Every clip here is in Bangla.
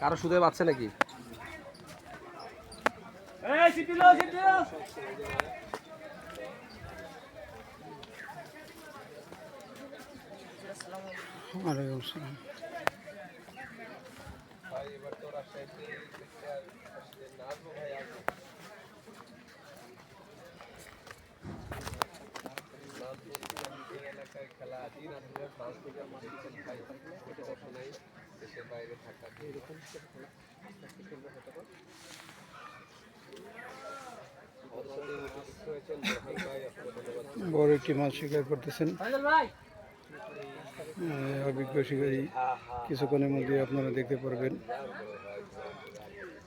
কারও সুদে পাচ্ছে নাকি? ওয়ালাইকুম আসসালাম এলাকায় খেলা দিন থেকে খাই এটা নাই দেশের বাইরে থাকা বড় একটি মাছ শিকার করতেছেন। অভিজ্ঞ শিকারী কিছুক্ষণের মধ্যে আপনারা দেখতে পারবেন।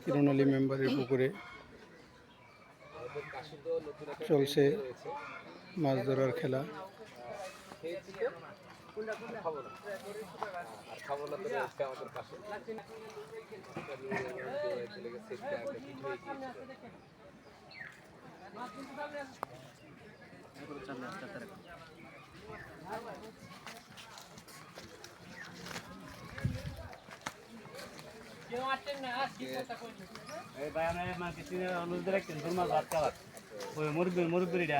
কিরণালী মেম্বারের পুকুরে চলছে মাছ ধরার খেলা। খেয়েছি তো খাব না আর খাব না তো রয়েছে আমাদের ভাই আমরা মানে অনুরোধ রাখছেন তোর মাছ ভাত খাওয়ার ওই মুরব্বী মুরব্বীটা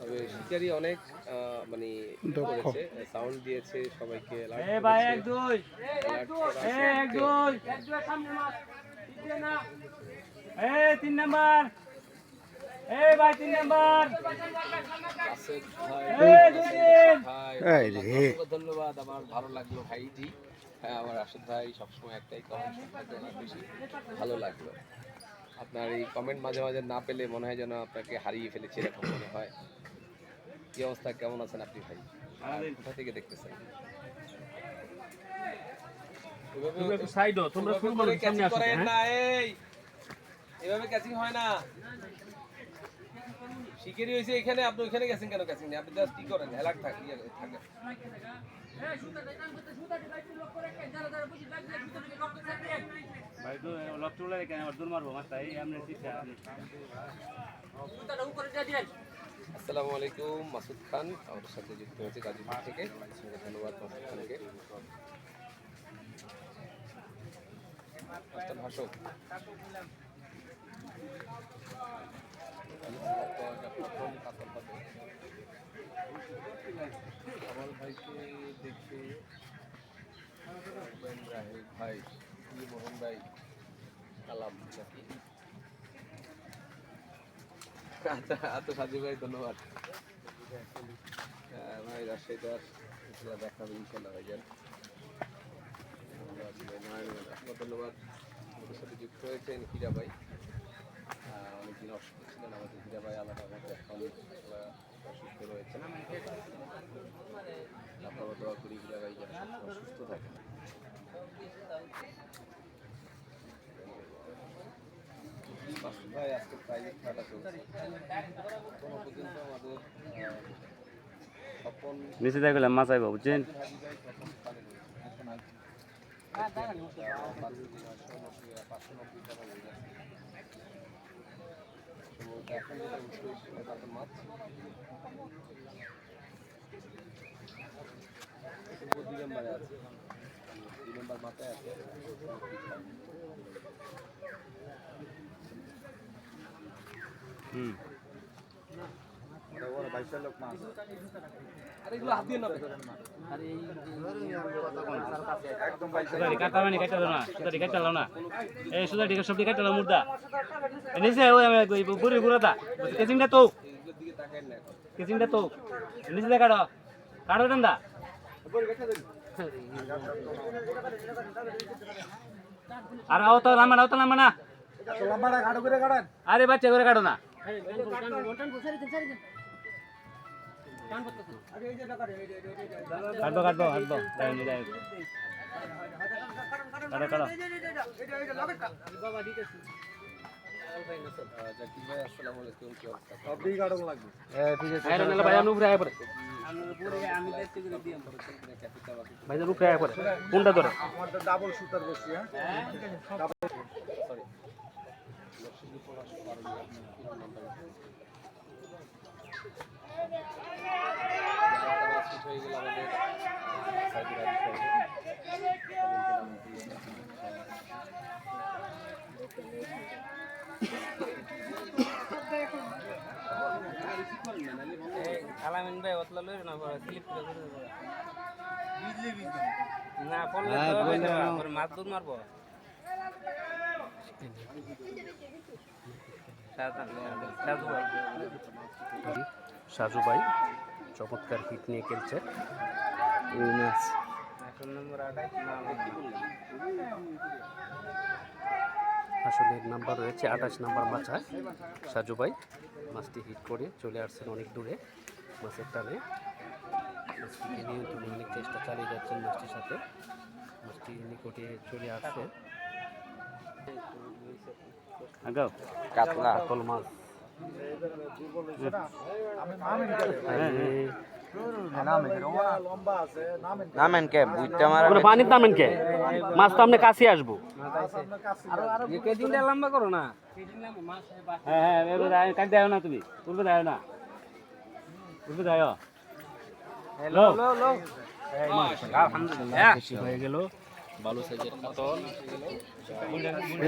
তবে শিকারি অনেক মানে করেছে সাউন্ড দিয়েছে সবাইকে ভাই এক দুই। এক দুই। তিন নাম্বার। ভাই, এই রে। ধন্যবাদ আমার ভালো লাগল ভাইজি হ্যাঁ আমার আসাদ ভাই সবসময় একটাই কমেন্ট বেশি ভালো লাগল। আপনার এই কমেন্ট মাঝে মাঝে না পেলে মনে হয় যেন আপনাকে হারিয়ে ফেলেছি এরকম মনে হয়। কি অবস্থা? কেমন আছেন আপনি ভাই? কোথা থেকে দেখতেছেন? এভাবে ক্যাচিং হয়? না। শিকারি হয়েছে এখানে আপনি ওইখানে গেছেন কেন ক্যাচিং আপনি জাস্ট কি করেন? হেলাক ইয়ে থাকে ভাই তো উল্লে রেখে আবার দূর মারবো এই আমরা চিঠা আসসালামু আলাইকুম মাসুদ খান আমাদের সাথে যুক্ত হয়েছে গাজীপুর থেকে। ধন্যবাদ মাসুদ খানকে। ভাষক প্রথম কাতল কামাল ভাইকে ভাই মোহন কালাম আচ্ছা আচ্ছা ভাই ধন্যবাদ। হ্যাঁ, ইনশাল্লাহ ভাইজান ধন্যবাদ যুক্ত হয়েছেন হীরা ভাই। অনেকদিন অসুস্থ ছিলেন আমাদের হীরা ভাই আলাদাভাবে এখন অসুস্থ রয়েছেন আপনারা দোয়া করি হীরা ভাই যেন সবসময় সুস্থ থাকেন ভাই আজকে প্রাইভেট খেলাটা চলছে। এখনও পর্যন্ত আমাদের নিচে দেখলাম মাছ আইব বুঝছেন পাঁচশো নব্বই টাকা হয়ে গেছে তো এখন যেটা উঠে সেটা কাতল মাছ তবুও দুই নম্বরে আছে দুই নম্বর মাথায় আছে হুম। আরে এগুলো হাত দিয়ে কাটা মানে কাটা দাও না সুদারি কাটা দাও না এই সুদারি সবটি কাটা দাও মুর্দা এই নিচে ওই আমি ওই বুড়ি বুড়াটা কেচিংটা তো কেচিংটা তো নিচে কাটো কাটো দেন দা আর আও তো লাম্বা আও তো লাম্বা না আরে বাচ্চা করে কাটো না কাটবো কাটবো কাটবো। যাই যাই কাটো কাটো। জাকির ভাই আসসালামু আলাইকুম কি অবস্থা আইরন এলা ভাই আমি উপরে আয় পড়ে ভাই যে উপরে আয় পড়ে কোনটা ধরে? হয়ে আমাদের সাইদুর আলী সাহেব। আলামিন ভাই অতলা লই না স্লিপ করে করে না পড়লে তো মাছ দুধ মারবো। ভাই। সাজু ভাই চমৎকার হিট নিয়ে খেলছে। আসলে নাম্বার রয়েছে আঠাশ নাম্বার মাছা সাজু ভাই মাছটি হিট করে চলে আসছেন অনেক দূরে মাছের টানে। মাছটিকে নিয়ন্ত্রণে অনেক চেষ্টা চালিয়ে যাচ্ছেন মাছটির সাথে। মাছটি নিকটে চলে আসছে। কাতলা। কাতল মাছ। নামেন কে? বুইটা মারা পানির নামেন কে? মাছ তো আপনি কাছে আসব। কে দিনটা লম্বা করো না। হ্যাঁ হ্যাঁ না তুমি। দেয় না। দেয়। লো আলহামদুলিল্লাহ। হয়ে গেল। ভালো সাইজের কাতল।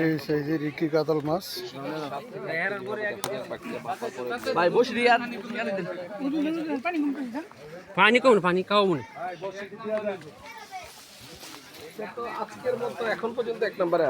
এই সাইজের ইকি কাতল মাছ। ভাই বসে দিয়ে পানি কম পানি খাও মনে তো আজকের মতো এখন পর্যন্ত এক নম্বরে